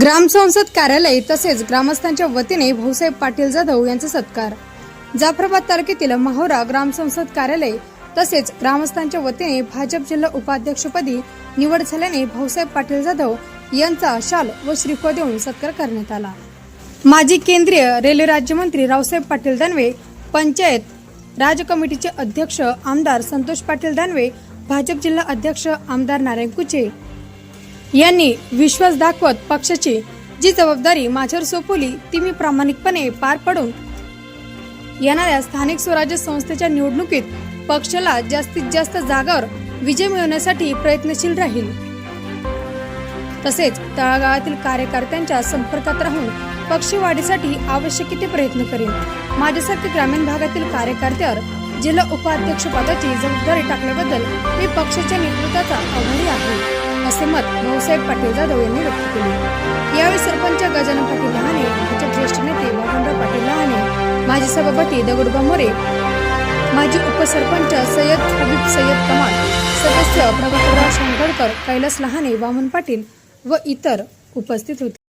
ग्रामसंसद कार्यालय तसेच ग्रामस्थांच्या वतीने भाऊसाहेब पाटील जाधव यांचा सत्कार. जाफराबाद तालुक्यातील माहोरा ग्रामसंसद कार्यालय तसेच ग्रामस्थांच्या वतीने भाजप जिल्हा उपाध्यक्षपदी निवड झाल्याने भाऊसाहेब पाटील जाधव यांचा शाल व श्रीफळ देऊन सत्कार करण्यात आला. माजी केंद्रीय रेल्वे राज्यमंत्री रावसाहेब पाटील दानवे पंचायत राज कमिटीचे अध्यक्ष आमदार संतोष पाटील दानवे भाजप जिल्हा अध्यक्ष आमदार नारायण कुचे यांनी विश्वास दाखवत पक्षाची जी जबाबदारी माझ्यावर सोपवली ती मी प्रामाणिकपणे पार पडून येणाऱ्या स्थानिक स्वराज्य संस्थेच्या निवडणुकीत पक्षाला जास्तीत जास्त जागावर विजय मिळवण्यासाठी प्रयत्नशील राहील. तसेच तळागाळातील कार्यकर्त्यांच्या संपर्कात राहून पक्ष वाढीसाठी आवश्यक ते प्रयत्न करेन माझ्यासारखे ग्रामीण भागातील कार्यकर्त्यावर जिल्हा उपाध्यक्ष पदाची जबाबदारी टाकल्याबद्दल मी पक्षाच्या नेतृत्वाचा आभारी आहे. असे मत भाऊसाहेब पाटील जाधव यांनी व्यक्त केले. यावेळी सरपंच गजानन पाटील लहाने भाजप ज्येष्ठ नेते बाबनराव पाटील लहाने माजी सभापती दगडूबा मोरे माजी उपसरपंच सय्यद हबीब सय्यद कमाल सदस्य प्रभाकरराव शांगडकर कैलास लहाने वामन पाटील व इतर उपस्थित होते.